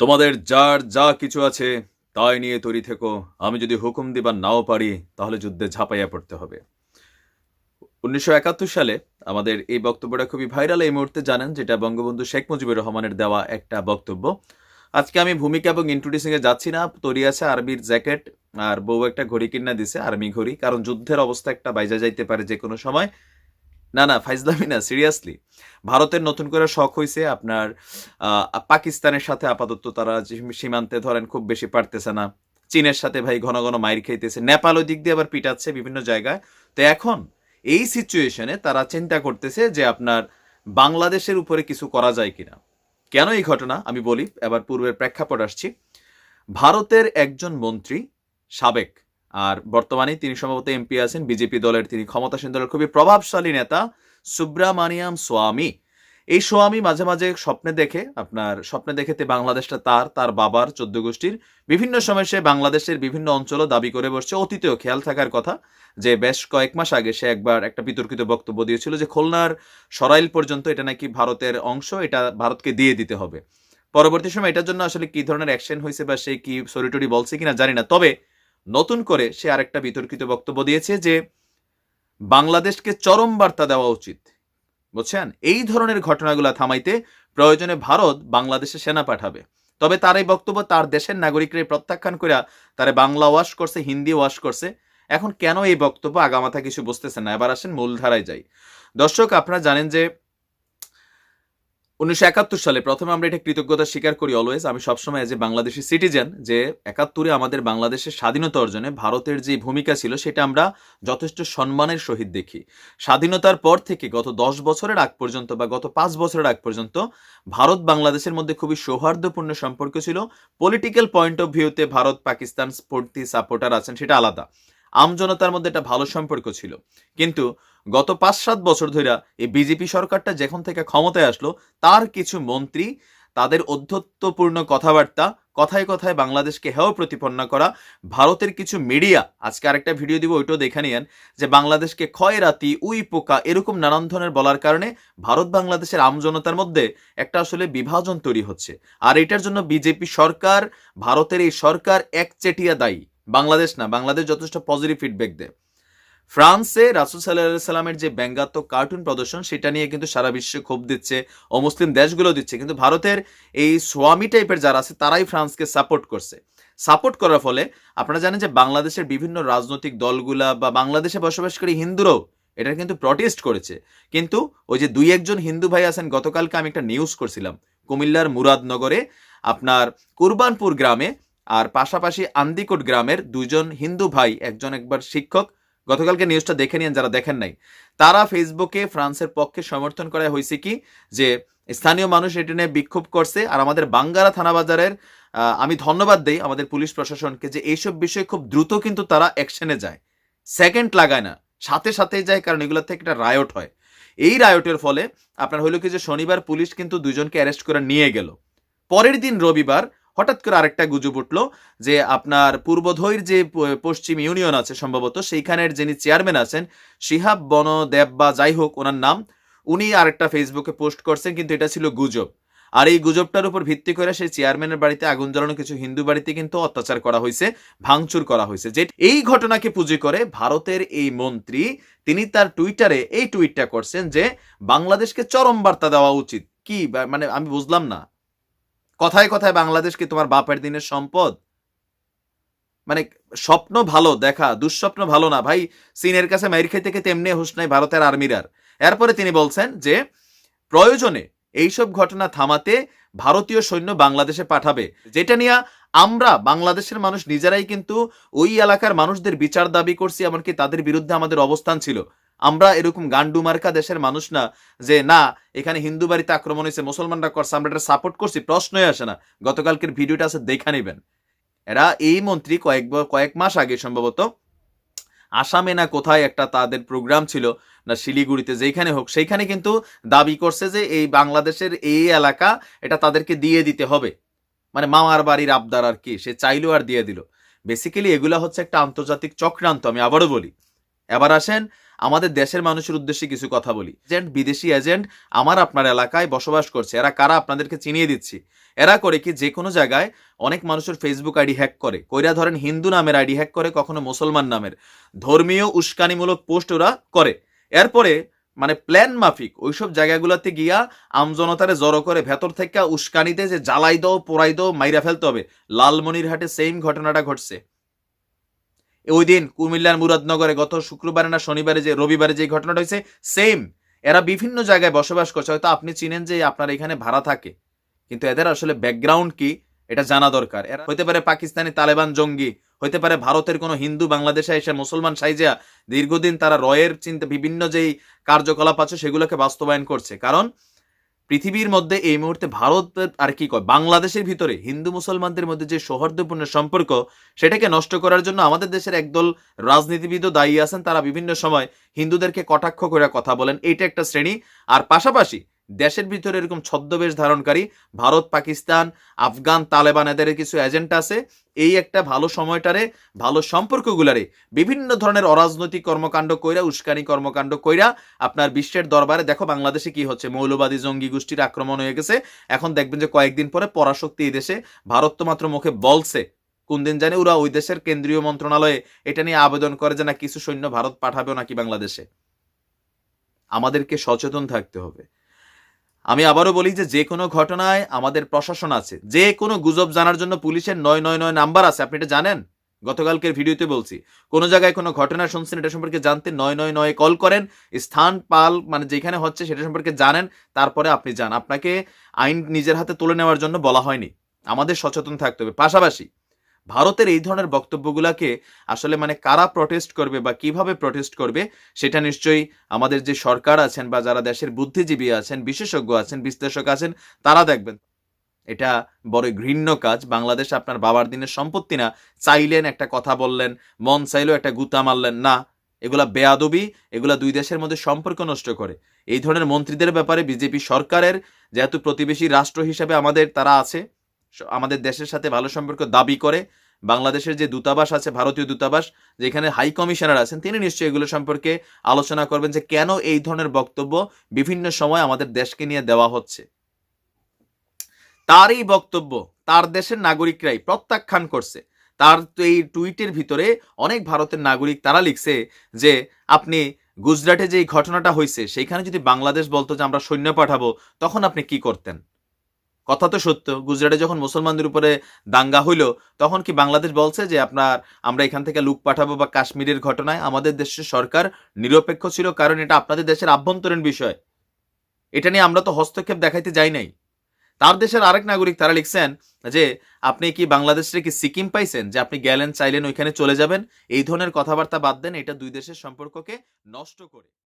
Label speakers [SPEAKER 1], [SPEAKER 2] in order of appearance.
[SPEAKER 1] তোমাদের যার যা কিছু আছে, তাই নিয়ে তৈরি থেকো। আমি যদি হুকুম দিবার নাও পারি, তাহলে যুদ্ধে ঝাঁপাইয়া পড়তে হবে। উনিশশো একাত্তর সালে আমাদের এই বক্তব্যটা খুবই ভাইরাল এই মুহূর্তে জানেন, যেটা বঙ্গবন্ধু শেখ মুজিবুর রহমানের দেওয়া একটা বক্তব্য। আজকে আমি ভূমিকা এবং ইন্ট্রোডিউসিং এ যাচ্ছি না, তৈরি আছে আর্মির জ্যাকেট আর বউ একটা ঘড়ি কিনা দিছে, আর্মি ঘড়ি, কারণ যুদ্ধের অবস্থা একটা বাইজা যাইতে পারে যে কোনো সময়। না না, ফাইজলামি না, সিরিয়াসলি। ভারতের নতুন করে শখ হয়েছে আপনার পাকিস্তানের সাথে আপাতত তারা সীমান্তে ধরেন খুব বেশি পারতেছে না। চীনের সাথে ভাই ঘন ঘন মাইর খাইতেছে। নেপাল দিক দিয়ে আবার পিটাচ্ছে বিভিন্ন জায়গায়। তো এখন এই সিচুয়েশনে তারা চিন্তা করতেছে যে আপনার বাংলাদেশের উপরে কিছু করা যায় কিনা। কেন এই ঘটনা? আমি বলি, এবার পূর্বের প্রেক্ষাপট আসছি। ভারতের একজন মন্ত্রী সাবেক আর বর্তমানে তিনি সম্ভবত এমপি আছেন, বিজেপি দলের তিনি ক্ষমতাসীন দলের খুবই প্রভাবশালী নেতা সুব্রামানিয়াম স্বামী এই স্বামী মাঝে মাঝে স্বপ্নে দেখে, আপনার স্বপ্নে দেখেতে বাংলাদেশটা তার তার বাবার চোদ্দ গোষ্ঠীর। বিভিন্ন সময় সে বাংলাদেশের বিভিন্ন অঞ্চলও দাবি করে বসছে। অতীতেও খেয়াল থাকার কথা যে বেশ কয়েক মাস আগে সে একবার একটা বিতর্কিত বক্তব্য দিয়েছিল যে খুলনার সরাইল পর্যন্ত এটা নাকি ভারতের অংশ, এটা ভারতকে দিয়ে দিতে হবে। পরবর্তী সময় এটার জন্য আসলে কি ধরনের অ্যাকশন হয়েছে বা সে কি সরিটরি বলছে কিনা জানি না। তবে নতুন করে সে আরেকটা বিতর্কিত বক্তব্য দিয়েছে যে বাংলাদেশকে চরম বার্তা দেওয়া উচিত। বুঝছেন? এই ধরনের ঘটনাগুলো থামাইতে প্রয়োজনে ভারত বাংলাদেশে সেনা পাঠাবে। তবে তার এই বক্তব্য তার দেশের নাগরিকরা প্রত্যাখ্যান করে তারা বাংলা ওয়াশ করছে, হিন্দি ওয়াশ করছে। এখন কেন এই বক্তব্য আগামাথা কিছু বুঝতেছে না? এবার আসেন মূলধারায় যাই। দর্শক, আপনারা জানেন যে উনিশশো একাত্তর সালে প্রথমে আমরা এটা কৃতজ্ঞতা স্বীকার করি অলওয়েজ আমি সবসময় এ বাংলাদেশি সিটিজেন যে একাত্তরে আমাদের বাংলাদেশের স্বাধীনতা অর্জনে ভারতের যে ভূমিকা ছিল, সেটা আমরা যথেষ্ট সম্মানের সহিত দেখি। স্বাধীনতার পর থেকে গত দশ বছরের আগ পর্যন্ত বা গত পাঁচ বছরের আগ পর্যন্ত ভারত বাংলাদেশের মধ্যে খুবই সৌহার্দ্যপূর্ণ সম্পর্ক ছিল। পলিটিক্যাল পয়েন্ট অফ ভিউতে ভারত, পাকিস্তান স্পোর্টি সাপোর্টার আছেন, সেটা আলাদা। আমজনতার মধ্যে একটা ভালো সম্পর্ক ছিল। কিন্তু গত পাঁচ সাত বছর ধরে এই বিজেপি সরকারটা যখন থেকে ক্ষমতায় আসলো, তার কিছু মন্ত্রী, তাদের অধ্যত্বপূর্ণ কথাবার্তা, কথায় কথায় বাংলাদেশকে হেয় প্রতিপন্ন করা, ভারতের কিছু মিডিয়া, আজকে আরেকটা ভিডিও দিব, ওইটাও দেখে নিয়েন, যে বাংলাদেশকে ক্ষয়রাতি উই পোকা, এরকম নানান ধরনের বলার কারণে ভারত বাংলাদেশের আমজনতার মধ্যে একটা আসলে বিভাজন তৈরি হচ্ছে। আর এটার জন্য বিজেপি সরকার, ভারতের এই সরকার একচেটিয়া দায়ী। বাংলাদেশ না, বাংলাদেশ যথেষ্ট পজিটিভ ফিডব্যাক দেয়। ফ্রান্সে রাসুল সাল্লাহ সাল্লামের যে ব্যঙ্গাত্মক কার্টুন প্রদর্শন, সেটা নিয়ে কিন্তু সারা বিশ্বে ক্ষোভ দিচ্ছে, অমুসলিম দেশগুলো দিচ্ছে। কিন্তু ভারতের এই সোয়ামি টাইপের যারা আছে, তারাই ফ্রান্সকে সাপোর্ট করছে। সাপোর্ট করার ফলে আপনারা জানেন যে বাংলাদেশের বিভিন্ন রাজনৈতিক দলগুলা বা বাংলাদেশে বসবাসকারী হিন্দুরাও এটা কিন্তু প্রটেস্ট করেছে। কিন্তু ওই যে দুই একজন হিন্দু ভাই আছেন, গতকালকে আমি একটা নিউজ করছিলাম। কুমিল্লার মুরাদনগরে আপনার কুরবানপুর গ্রামে আর পাশাপাশি আন্দিকোট গ্রামের দুজন হিন্দু ভাই, একজন একবার শিক্ষক গতকালকে নিউজটা দেখে নিন যারা দেখেন নাই। তারা ফেসবুকে ফ্রান্সের পক্ষে সমর্থন করা হয়েছে কি? যে স্থানীয় মানুষ এটি নিয়ে বিক্ষোভ করছে আর আমাদের বাঙ্গারা থানা বাজারের আমি ধন্যবাদ দেই আমাদের পুলিশ প্রশাসনকে যে এইসব বিষয়ে খুব দ্রুত কিন্তু তারা অ্যাকশনে যায়। সেকেন্ড লাগায় না, সাথে সাথেই যায় কারণ এগুলো থেকে একটা রায়ট হয়। এই রায়টের ফলে আপনার হইল কি যে শনিবার পুলিশ কিন্তু দুজনকে অ্যারেস্ট করে নিয়ে গেল। পরের দিন রবিবার হঠাৎ করে আরেকটা গুজব উঠল যে আপনার পূর্বধৈর যে পশ্চিম ইউনিয়ন আছে সম্ভবত, সেইখানের যিনি চেয়ারম্যান আছেন, শিহাব বন দেব বা যাই হোক ওনার নাম, উনি আরেকটা ফেসবুকে পোস্ট করছেন, কিন্তু এটা ছিল গুজব। আর এই গুজবটার উপর ভিত্তি করে সেই চেয়ারম্যানের বাড়িতে আগুন জ্বালানো কিছু হিন্দু বাড়িতে কিন্তু অত্যাচার করা হয়েছে, ভাঙচুর করা হয়েছে। যে এই ঘটনাকে পুঁজি করে ভারতের এই মন্ত্রী, তিনি তার টুইটারে এই টুইটটা করছেন যে, বাংলাদেশকে চরম বার্তা দেওয়া উচিত। কি মানে আমি বুঝলাম না। কথায় কথায় বাংলাদেশ কি তোমার বাপের দিনের সম্পদ? মানে স্বপ্ন ভালো, দেখা, দুঃস্বপ্ন ভালো না। ভাই, চীনের কাছে মাইর খেতে খেতে এমনি হুশ নাই ভারতের আর্মিরার। এরপরে তিনি বলছেন যে, প্রয়োজনে এইসব ঘটনা থামাতে ভারতীয় সৈন্য বাংলাদেশে পাঠাবে। যেটা নিয়ে আমরা বাংলাদেশের মানুষ নিজেরাই কিন্তু ওই এলাকার মানুষদের বিচার দাবি করছি, এমনকি তাদের বিরুদ্ধে আমাদের অবস্থান ছিল। আমরা এরকম গান্ডু মার্কা দেশের মানুষ না যে, না, এখানে হিন্দু বাড়িতে আক্রমণ হয়েছে, মুসলমানরা করছে, আমরা এটা সাপোর্ট করছি। প্রশ্নই আসে না। গতকালকের ভিডিওটা আছে, দেখা নেবেন। এরা এই মন্ত্রী কয়েক কয়েক মাস আগে সম্ভবত আসামে না কোথায় একটা তাদের প্রোগ্রাম ছিল, না শিলিগুড়িতে যেখানে হোক, সেইখানে কিন্তু দাবি করছে যে, এই বাংলাদেশের এই এলাকা এটা তাদেরকে দিয়ে দিতে হবে। মানে মামার বাড়ির আবদার আর কি, সে চাইলো আর দিয়ে দিল। বেসিক্যালি এগুলা হচ্ছে একটা আন্তর্জাতিক চক্রান্ত, আমি আবারও বলি। এবার আসেন আমাদের দেশের মানুষের উদ্দেশ্যে কিছু কথা বলি। এজেন্ট, বিদেশি এজেন্ট আমার আপনার এলাকায় বসবাস করছে। এরা কারা আপনাদেরকে চিনিয়ে দিচ্ছি? এরা করে কি যে কোনো জায়গায় অনেক মানুষের ফেসবুক আইডি হ্যাক করে। কইরা ধরেন হিন্দু নামের আইডি হ্যাক করে, কখনো মুসলমান নামের। ধর্মীয় উস্কানিমূলক পোস্ট ওরা করে। এরপরে মানে প্ল্যান মাফিক, ওইসব জায়গাগুলোতে গিয়া আমজনতারে জড়ো করে, ভেতর থেকে উস্কানিতে যে জ্বালাই দাও, পোড়াই দাও, মাইরা ফেলতে হবে। লালমনিরহাটে সেম ঘটনাটা ঘটছে। ওই দিন কুমিল্লার মুরাদনগরে গত শুক্রবারে না শনিবারে যে, রবিবারে যে ঘটনাটা হয়েছে সেম এরা বিভিন্ন জায়গায় বসবাস করছে। হয়তো আপনি চিনেন যে, আপনার এখানে ভাড়া থাকে। কিন্তু এদের আসলে ব্যাকগ্রাউন্ড কি, এটা জানা দরকার। এরা হইতে পারে পাকিস্তানি তালেবান জঙ্গি, হইতে পারে ভারতের কোনো হিন্দু বাংলাদেশে এসে মুসলমান সাইজিয়া দীর্ঘদিন তারা রয়ের চিন্তা, বিভিন্ন যেই কার্যকলাপ আছে, সেগুলোকে বাস্তবায়ন করছে। কারণ পৃথিবীর মধ্যে এই মুহূর্তে ভারত আর কি কয়, বাংলাদেশের ভিতরে হিন্দু মুসলমানদের মধ্যে যে সৌহার্দ্যপূর্ণ সম্পর্ক, সেটাকে নষ্ট করার জন্য আমাদের দেশের একদল রাজনীতিবিদও দায়ী আছেন। তারা বিভিন্ন সময় হিন্দুদেরকে কটাক্ষ করে কথা বলেন। এইটা একটা শ্রেণি। আর পাশাপাশি দেশের ভিতরে এরকম ছদ্মবেশ ধারণকারী, ভারত, পাকিস্তান, আফগান, তালেবান, এদের কিছু এজেন্ট আছে। এই একটা ভালো সময়টারে, ভালো সম্পর্কগুলারে, বিভিন্ন ধরনের অরাজনৈতিক কর্মকাণ্ড কইরা, উস্কানি কর্মকাণ্ড কইরা আপনার বিশ্বের দরবারে দেখো বাংলাদেশে কি হচ্ছে। মৌলবাদী জঙ্গি গোষ্ঠীর আক্রমণ হয়ে গেছে। এখন দেখবেন যে কয়েকদিন পরে পরাশক্তি এই দেশে, ভারত তো মাত্র মুখে বলছে। কোন দিন জানে ওরা ওই দেশের কেন্দ্রীয় মন্ত্রণালয়ে এটা নিয়ে আবেদন করে যে না, কিছু সৈন্য ভারত পাঠাবে নাকি বাংলাদেশে। আমাদেরকে সচেতন থাকতে হবে। আমি আবারও বলি যে যে কোনো ঘটনায় আমাদের প্রশাসন আছে। যে কোনো গুজব জানার জন্য পুলিশের নয় নয় নয় নাম্বার আছে। আপনি এটা জানেন? গতকালকের ভিডিওতে বলছি। কোনো জায়গায় কোনো ঘটনা শুনছেন, এটা সম্পর্কে জানতে নয় নয় নয় কল করেন। স্থান, পাল মানে যেখানে হচ্ছে সেটা সম্পর্কে জানেন। তারপরে আপনি যান। আপনাকে আইন নিজের হাতে তুলে নেওয়ার জন্য বলা হয়নি। আমাদের সচেতন থাকতে হবে। পাশাপাশি ভারতের এই ধরনের বক্তব্যগুলোকে আসলে মানে কারা প্রটেস্ট করবে বা কীভাবে প্রটেস্ট করবে, সেটা নিশ্চয়ই আমাদের যে সরকার আছেন বা যারা দেশের বুদ্ধিজীবী আছেন, বিশেষজ্ঞ আছেন, বিশ্লেষক আছেন, তারা দেখবেন এটা বড় ঘৃণ্য কাজ। বাংলাদেশ আপনার বাবার দিনের সম্পত্তি না। চাইলেন একটা কথা বললেন, মন চাইলেও একটা গুতা মারলেন। না, এগুলা বেয়াদবি, এগুলা দুই দেশের মধ্যে সম্পর্ক নষ্ট করে। এই ধরনের মন্ত্রীদের ব্যাপারে বিজেপি সরকারের যেহেতু প্রতিবেশী রাষ্ট্র হিসেবে আমাদের তারা আছে আমাদের দেশের সাথে ভালো সম্পর্ক দাবি করে। বাংলাদেশের যে দূতাবাস আছে, ভারতীয় দূতাবাস, যেখানে হাই কমিশনার আছেন, তিনি নিশ্চয়ই এগুলো সম্পর্কে আলোচনা করবেন যে কেন এই ধরনের বক্তব্য বিভিন্ন সময় আমাদের দেশকে নিয়ে দেওয়া হচ্ছে। তার এই বক্তব্য, তার দেশের নাগরিকরাই প্রত্যাখ্যান করছে। তার এই টুইটের ভিতরে অনেক ভারতের নাগরিক তারা লিখছে যে, আপনি গুজরাটে যে ঘটনাটা হয়েছে সেইখানে যদি বাংলাদেশ বলতো যে আমরা সৈন্য পাঠাবো, তখন আপনি কি করতেন? কথা তো সত্য, গুজরাটে যখন মুসলমানদের উপরে দাঙ্গা হইল, তখন কি বাংলাদেশ বলছে যে আপনার, আমরা এখান থেকে লুক পাঠাবো বা কাশ্মীরের ঘটনায়? আমাদের দেশের সরকার নিরপেক্ষ ছিল কারণ এটা আপনাদের দেশের আভ্যন্তরীণ বিষয়। এটা নিয়ে আমরা তো হস্তক্ষেপ দেখাইতে যাই নাই। তার দেশের আরেক নাগরিক তারা লিখছেন যে, আপনি কি বাংলাদেশে কি সিকিম পাইছেন? যে আপনি গেলেন, চাইলেন, ওইখানে চলে যাবেন? এই ধরনের কথাবার্তা বাদ দেন, এটা দুই দেশের সম্পর্ককে নষ্ট করে।